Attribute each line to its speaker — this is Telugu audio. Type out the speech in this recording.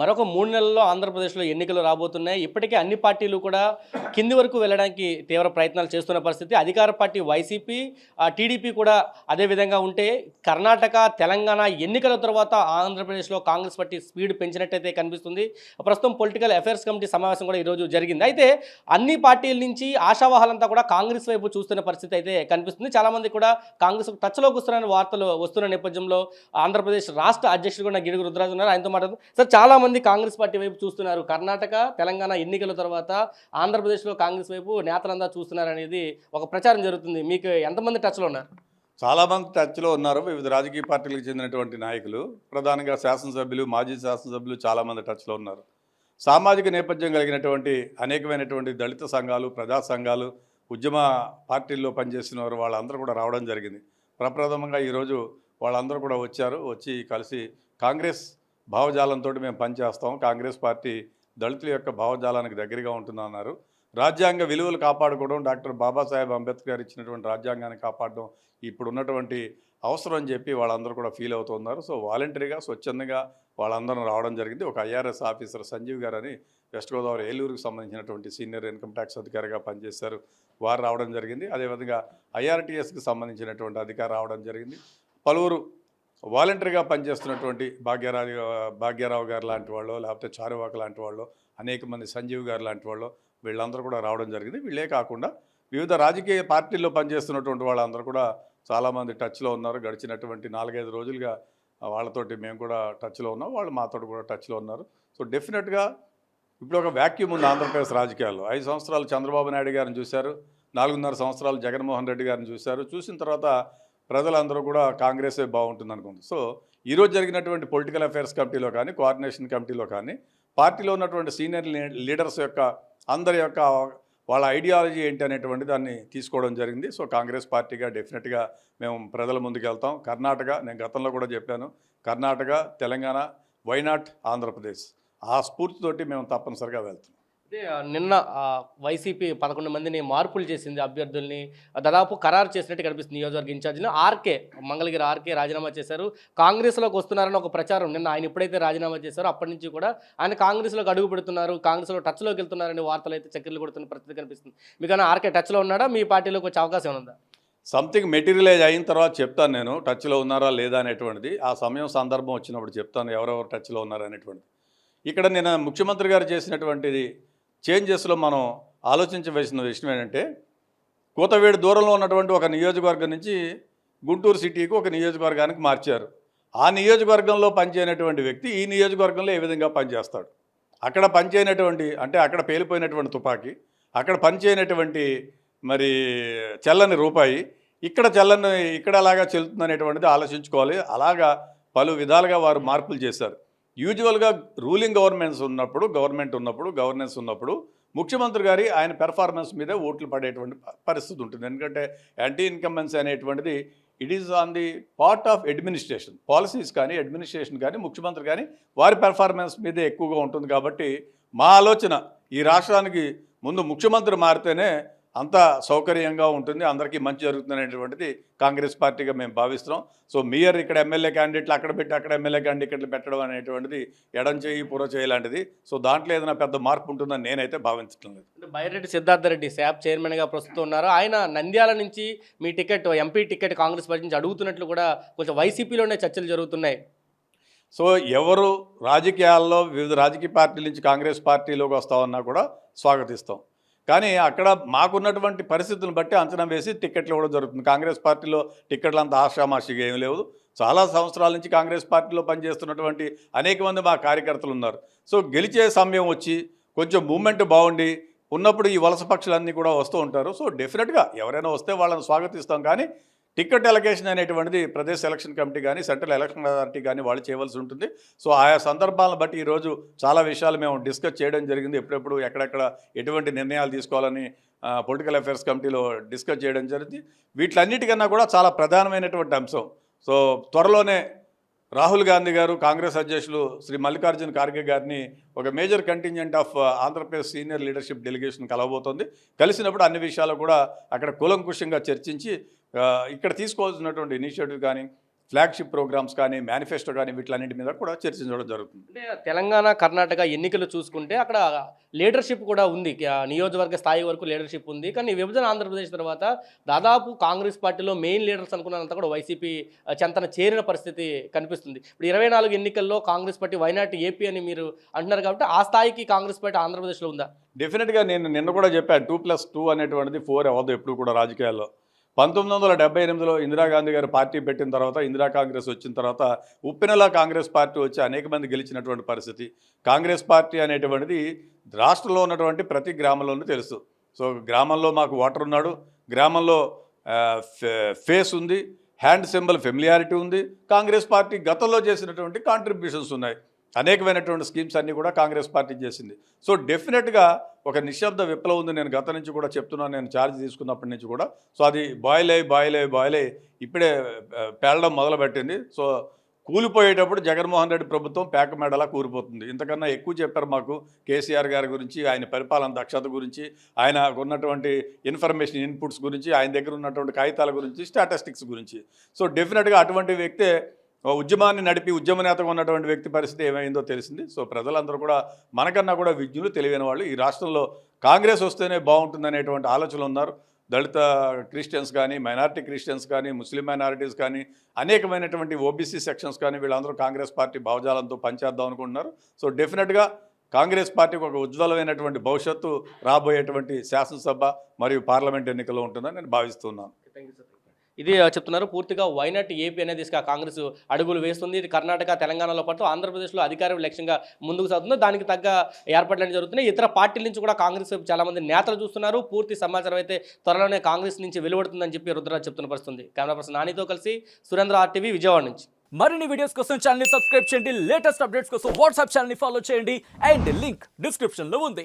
Speaker 1: మరొక మూడు నెలల్లో ఆంధ్రప్రదేశ్లో ఎన్నికలు రాబోతున్నాయి. ఇప్పటికే అన్ని పార్టీలు కూడా కింది వరకు వెళ్ళడానికి తీవ్ర ప్రయత్నాలు చేస్తున్న పరిస్థితి. అధికార పార్టీ వైసీపీ టీడీపీ కూడా అదే విధంగా ఉంటే కర్ణాటక తెలంగాణ ఎన్నికల తర్వాత ఆంధ్రప్రదేశ్లో కాంగ్రెస్ పార్టీ స్పీడ్ పెంచినట్టయితే కనిపిస్తుంది. ప్రస్తుతం పొలిటికల్ అఫైర్స్ కమిటీ సమావేశం కూడా ఈరోజు జరిగింది. అయితే అన్ని పార్టీల నుంచి ఆశావాహాలంతా కూడా కాంగ్రెస్ వైపు చూస్తున్న పరిస్థితి అయితే కనిపిస్తుంది. చాలామంది కూడా కాంగ్రెస్ టచ్లోకి వస్తున్న వార్తలు వస్తున్న నేపథ్యంలో ఆంధ్రప్రదేశ్ రాష్ట్ర అధ్యక్షుడు కూడా గిడుగు రుద్రాజు ఉన్నారు. ఆయనతో మాట్లాడుతూ సార్ చాలా మంది కాంగ్రెస్ పార్టీ వైపు చూస్తున్నారు. కర్ణాటక తెలంగాణ ఎన్నికల తర్వాత ఆంధ్రప్రదేశ్లో కాంగ్రెస్ వైపు నేతలందా చూస్తున్నారు అనేది ఒక ప్రచారం జరుగుతుంది. మీకు ఎంతమంది టచ్లో ఉన్నారు?
Speaker 2: చాలామంది టచ్లో ఉన్నారు. వివిధ రాజకీయ పార్టీలకు చెందినటువంటి నాయకులు ప్రధానంగా శాసనసభ్యులు మాజీ శాసనసభ్యులు చాలామంది టచ్లో ఉన్నారు. సామాజిక నేపథ్యం కలిగినటువంటి అనేకమైనటువంటి దళిత సంఘాలు ప్రజా సంఘాలు ఉద్యమ పార్టీల్లో పనిచేసిన వారు వాళ్ళందరూ కూడా రావడం జరిగింది. ప్రప్రథమంగా ఈరోజు వాళ్ళందరూ కూడా వచ్చారు. వచ్చి కలిసి కాంగ్రెస్ భావజాలంతో మేము పనిచేస్తాం. కాంగ్రెస్ పార్టీ దళితుల యొక్క భావజాలానికి దగ్గరగా ఉంటుందన్నారు. రాజ్యాంగ విలువలు కాపాడుకోవడం డాక్టర్ బాబాసాహెబ్ అంబేద్కర్ గారు ఇచ్చినటువంటి రాజ్యాంగాన్ని కాపాడడం ఇప్పుడు ఉన్నటువంటి అవసరం అని చెప్పి వాళ్ళందరూ కూడా ఫీల్ అవుతున్నారు. సో వాలంటరీగా స్వచ్ఛందంగా వాళ్ళందరం రావడం జరిగింది. ఒక ఐఆర్ఎస్ ఆఫీసర్ సంజీవ్ గారు అని వెస్ట్ గోదావరి ఏలూరుకు సంబంధించినటువంటి సీనియర్ ఇన్కమ్ ట్యాక్స్ అధికారిగా పనిచేశారు. వారు రావడం జరిగింది. అదేవిధంగా ఐఆర్టీఎస్కి సంబంధించినటువంటి అధికారి రావడం జరిగింది. పలువురు వాలంటరీగా పనిచేస్తున్నటువంటి భాగ్యరాజు భాగ్యరావు గారు లాంటి వాళ్ళు లేకపోతే చారువాక లాంటి వాళ్ళు అనేక మంది సంజీవ్ గారు లాంటి వాళ్ళు వీళ్ళందరూ కూడా రావడం జరిగింది. వీళ్ళే కాకుండా వివిధ రాజకీయ పార్టీల్లో పనిచేస్తున్నటువంటి వాళ్ళందరూ కూడా చాలామంది టచ్లో ఉన్నారు. గడిచినటువంటి నాలుగైదు రోజులుగా వాళ్ళతోటి మేము కూడా టచ్లో ఉన్నాం. వాళ్ళు మాతో కూడా టచ్లో ఉన్నారు. సో డెఫినెట్గా ఇప్పుడు ఒక వ్యాక్యూమ్ ఉంది ఆంధ్రప్రదేశ్ రాజకీయాల్లో. ఐదు సంవత్సరాలు చంద్రబాబు నాయుడు గారిని చూశారు. నాలుగున్నర సంవత్సరాలు జగన్మోహన్ రెడ్డి గారిని చూశారు. చూసిన తర్వాత ప్రజలందరూ కూడా కాంగ్రెసే బాగుంటుంది అనుకుంది సో ఈరోజు జరిగినటువంటి పొలిటికల్ అఫైర్స్ కమిటీలో కానీ కోఆర్డినేషన్ కమిటీలో కానీ పార్టీలో ఉన్నటువంటి సీనియర్ లీడర్స్ యొక్క అందరి యొక్క వాళ్ళ ఐడియాలజీ ఏంటి అనేటువంటి దాన్ని తీసుకోవడం జరిగింది. సో కాంగ్రెస్ పార్టీగా డెఫినెట్గా మేము ప్రజల ముందుకు వెళ్తాం. కర్ణాటక నేను గతంలో కూడా చెప్పాను కర్ణాటక తెలంగాణ వైనాట్ ఆంధ్రప్రదేశ్. ఆ స్ఫూర్తితోటి మేము తప్పనిసరిగా వెళ్తున్నాం.
Speaker 1: అంటే నిన్న వైసీపీ పదకొండు మందిని మార్పులు చేసింది అభ్యర్థుల్ని. దాదాపు ఖరారు చేసినట్టు కనిపిస్తుంది నియోజకవర్గ ఇన్ఛార్జిని ఆర్కే మంగళగిరి ఆర్కే రాజీనామా చేశారు. కాంగ్రెస్లోకి వస్తున్నారని ఒక ప్రచారం నిన్న ఆయన ఎప్పుడైతే రాజీనామా చేశారో అప్పటి నుంచి కూడా ఆయన కాంగ్రెస్లోకి అడుగు పెడుతున్నారు కాంగ్రెస్లో టచ్లోకి వెళ్తున్నారని వార్తలు అయితే చక్కెర్లు కొడుతున్న పరిస్థితి కనిపిస్తుంది. మీకన్నా ఆర్కే టచ్లో ఉన్నాడా? మీ పార్టీలోకి వచ్చే అవకాశం ఉందా?
Speaker 2: సంథింగ్ మెటీరియలైజ్ అయిన తర్వాత చెప్తాను నేను. టచ్లో ఉన్నారా లేదా అనేటువంటిది. ఆ సమయం సందర్భం వచ్చినప్పుడు చెప్తాను ఎవరెవరు టచ్లో ఉన్నారా అనేటువంటిది ఇక్కడ నేను ముఖ్యమంత్రి గారు చేసినటువంటిది చేంజెస్లో మనం ఆలోచించవలసిన విషయం ఏంటంటే కూతవేడు దూరంలో ఉన్నటువంటి ఒక నియోజకవర్గం నుంచి గుంటూరు సిటీకి ఒక నియోజకవర్గానికి మార్చారు. ఆ నియోజకవర్గంలో పనిచేయనటువంటి వ్యక్తి ఈ నియోజకవర్గంలో ఏ విధంగా పనిచేస్తాడు? అక్కడ పనిచేయనటువంటి అంటే అక్కడ పేలిపోయినటువంటి తుపాకీ అక్కడ పనిచేయనటువంటి మరి చెల్లని రూపాయి ఇక్కడ చెల్లని ఇక్కడ అలాగా చెల్లుతుందనేటువంటిది ఆలోచించుకోవాలి. అలాగా పలు విధాలుగా వారు మార్పులు చేశారు. యూజువల్గా రూలింగ్ గవర్నమెంట్స్ ఉన్నప్పుడు గవర్నమెంట్ ఉన్నప్పుడు గవర్నెన్స్ ఉన్నప్పుడు ముఖ్యమంత్రి గారి ఆయన పెర్ఫార్మెన్స్ మీద ఓట్లు పడేటువంటి పరిస్థితి ఉంటుంది. ఎందుకంటే యాంటీ ఇన్కంబెన్స్ అనేటువంటిది it is on the part of administration policies కానీ అడ్మినిస్ట్రేషన్ కానీ ముఖ్యమంత్రి కానీ వారి పెర్ఫార్మెన్స్ మీదే ఎక్కువగా ఉంటుంది కాబట్టి మా ఆలోచన ఈ రాష్ట్రానికి ముందు ముఖ్యమంత్రి మారితేనే అంత సౌకర్యంగా ఉంటుంది. అందరికీ మంచి జరుగుతుంది అనేటువంటిది కాంగ్రెస్ పార్టీగా మేము భావిస్తున్నాం. సో మీయర్ ఇక్కడ ఎమ్మెల్యే క్యాండిడేట్లు అక్కడ పెట్టి అక్కడ ఎమ్మెల్యే క్యాండిడేట్లు పెట్టడం అనేటువంటిది ఎడం చేయి పుర చేయి లాంటిది. సో దాంట్లో ఏదైనా పెద్ద మార్పు ఉంటుందని నేనైతే భావించడం లేదు.
Speaker 1: అంటే బైరెడ్డి సిద్ధార్థ రెడ్డి శాప్ చైర్మన్గా ప్రస్తుతం ఉన్నారు. ఆయన నంద్యాల నుంచి మీ ticket MP ticket Congress party నుంచి అడుగుతున్నట్లు కూడా కొంచెం వైసీపీలోనే చర్చలు జరుగుతున్నాయి.
Speaker 2: సో ఎవరు రాజకీయాల్లో వివిధ రాజకీయ పార్టీల నుంచి కాంగ్రెస్ పార్టీలోకి వస్తామన్నా కూడా స్వాగతిస్తాం. కానీ అక్కడ మాకున్నటువంటి పరిస్థితులను బట్టి అంచనా వేసి టిక్కెట్లు ఇవ్వడం జరుగుతుంది. కాంగ్రెస్ పార్టీలో టిక్కెట్లు అంత ఆషామాషిగా ఏమి లేవు. చాలా సంవత్సరాల నుంచి కాంగ్రెస్ పార్టీలో పనిచేస్తున్నటువంటి అనేక మంది మా కార్యకర్తలు ఉన్నారు. సో గెలిచే సమయం వచ్చి కొంచెం మూమెంట్ బాగుండి ఉన్నప్పుడు ఈ వలస పక్షులన్నీ కూడా వస్తూ ఉంటారు. సో డెఫినెట్గా ఎవరైనా వస్తే వాళ్ళని స్వాగతిస్తాం. కానీ టికెట్ ఎలకేషన్ అనేటువంటిది ప్రదేశ్ ఎలక్షన్ కమిటీ కానీ సెంట్రల్ ఎలక్షన్ అథారిటీ కానీ వాళ్ళు చేయవలసి ఉంటుంది. సో ఆయా సందర్భాలను బట్టి ఈరోజు చాలా విషయాలు మేము డిస్కస్ చేయడం జరిగింది. ఎప్పుడెప్పుడు ఎక్కడెక్కడ ఎటువంటి నిర్ణయాలు తీసుకోవాలని పొలిటికల్ అఫైర్స్ కమిటీలో డిస్కస్ చేయడం జరిగింది. వీటిలన్నిటికన్నా కూడా చాలా ప్రధానమైనటువంటి అంశం. సో త్వరలోనే రాహుల్ గాంధీ గారు కాంగ్రెస్ అధ్యక్షులు శ్రీ మల్లికార్జున ఖార్గే గారిని ఒక major contingent of Andhra Pradesh senior leadership delegation కలవబోతోంది. కలిసినప్పుడు అన్ని విషయాలు కూడా అక్కడ కూలంకుషంగా చర్చించి ఇక్కడ తీసుకోవాల్సినటువంటి ఇనిషియేటివ్ కానీ ఫ్లాగ్షిప్ ప్రోగ్రామ్స్ కానీ మేనిఫెస్టో కానీ వీటిలన్నింటి మీద కూడా చర్చించడం జరుగుతుంది.
Speaker 1: అంటే తెలంగాణ కర్ణాటక ఎన్నికలు చూసుకుంటే అక్కడ లీడర్షిప్ కూడా ఉంది. నియోజకవర్గ స్థాయి వరకు లీడర్షిప్ ఉంది. కానీ విభజన ఆంధ్రప్రదేశ్ తర్వాత దాదాపు కాంగ్రెస్ పార్టీలో మెయిన్ లీడర్స్ అనుకున్నంత కూడా వైసీపీ చెంతన చేరిన పరిస్థితి కనిపిస్తుంది. ఇప్పుడు ఇరవై నాలుగు ఎన్నికల్లో కాంగ్రెస్ పార్టీ వైనాట్ ఏపీ అని మీరు అంటున్నారు కాబట్టి ఆ స్థాయికి కాంగ్రెస్ పార్టీ ఆంధ్రప్రదేశ్లో ఉందా?
Speaker 2: డెఫినెట్గా నేను నిన్న కూడా చెప్పాను టూ ప్లస్ టూ అనేటువంటిది ఫోర్ అవ్వదు ఎప్పుడు కూడా రాజకీయాల్లో. పంతొమ్మిది వందల డెబ్బై ఎనిమిదిలో ఇందిరాగాంధీ గారు పార్టీ పెట్టిన తర్వాత ఇందిరా కాంగ్రెస్ వచ్చిన తర్వాత ఉప్పెనలా కాంగ్రెస్ పార్టీ వచ్చి అనేక మంది గెలిచినటువంటి పరిస్థితి. కాంగ్రెస్ పార్టీ అనేటువంటిది రాష్ట్రంలో ఉన్నటువంటి ప్రతి గ్రామంలోనూ తెలుసు. సో గ్రామంలో మాకు ఓటర్ ఉన్నాడు. గ్రామంలో ఫే- ఫేస్ ఉంది. హ్యాండ్ సింబల్ ఫెమిలియారిటీ ఉంది. కాంగ్రెస్ పార్టీ గతంలో చేసినటువంటి కాంట్రిబ్యూషన్స్ ఉన్నాయి. అనేకమైనటువంటి స్కీమ్స్ అన్నీ కూడా కాంగ్రెస్ పార్టీ చేసింది. సో డెఫినెట్గా ఒక నిశ్శబ్ద విప్లవం ఉంది. నేను గత నుంచి కూడా చెప్తున్నాను. నేను ఛార్జ్ తీసుకున్నప్పటి నుంచి కూడా. సో అది బాయిల్ అయ్యి బాయిల్ అయ్యి బాయిల్ అయ్యి ఇప్పుడే పేలడం మొదలుపెట్టింది. సో కూలిపోయేటప్పుడు జగన్మోహన్ రెడ్డి ప్రభుత్వం పేక మెడలా కూలిపోతుంది ఇంతకన్నా ఎక్కువ చెప్పారు మాకు కేసీఆర్ గారి గురించి ఆయన పరిపాలన దక్షత గురించి ఆయన ఉన్నటువంటి ఇన్ఫర్మేషన్ ఇన్పుట్స్ గురించి ఆయన దగ్గర ఉన్నటువంటి కాగితాల గురించి స్టాటిస్టిక్స్ గురించి. సో డెఫినెట్గా అటువంటి వ్యక్తే ఉద్యమాన్ని నడిపి ఉద్యమ నేతగా ఉన్నటువంటి వ్యక్తి పరిస్థితి ఏమైందో తెలిసింది. సో ప్రజలందరూ కూడా మనకన్నా కూడా విజ్ఞులు తెలివైన వాళ్ళు ఈ రాష్ట్రంలో కాంగ్రెస్ వస్తేనే బాగుంటుందనేటువంటి ఆలోచనలు ఉన్నారు. దళిత క్రిస్టియన్స్ కానీ మైనారిటీ క్రిస్టియన్స్ కానీ ముస్లిం మైనారిటీస్ కానీ అనేకమైనటువంటి ఓబీసీ సెక్షన్స్ కానీ వీళ్ళందరూ కాంగ్రెస్ పార్టీ భావజాలంతో పనిచేద్దాం అనుకుంటున్నారు. సో డెఫినెట్గా కాంగ్రెస్ పార్టీకి ఒక ఉజ్వలమైనటువంటి భవిష్యత్తు రాబోయేటువంటి శాసనసభ మరియు పార్లమెంట్ ఎన్నికల్లో ఉంటుందని నేను భావిస్తున్నాను.
Speaker 1: ఇది చెప్తున్నారు. పూర్తిగా వైనాట్ ఏపీ అనేది కాంగ్రెస్ అడుగులు వేస్తుంది. ఇది కర్ణాటక తెలంగాణలో పాటు ఆంధ్రప్రదేశ్లో అధికారం లక్ష్యంగా ముందుకు సాగుతుంది. దానికి తగ్గ ఏర్పాట్లు జరుగుతున్నాయి. ఇతర పార్టీల నుంచి కూడా కాంగ్రెస్ చాలామంది చాలా మంది నేతలు చూస్తున్నారు. పూర్తి సమాచారం అయితే త్వరలోనే కాంగ్రెస్ నుంచి వెలువడుతుందని చెప్పి రుద్రరాజ్ చెప్తున్న పరిస్థితుంది. కెమెరా పర్సన్ నానితో కలిసి సురేంద్ర ఆర్టీవీ విజయవాడ నుంచి.
Speaker 3: మరిన్ని వీడియోస్ కోసం ఛానల్ సబ్స్క్రైబ్ చేయండి. లేటెస్ట్ అప్డేట్స్ కోసం వాట్సాప్ ఛానల్ని ఫాలో చేయండి. అండ్ లింక్ డిస్క్రిప్షన్లో ఉంది.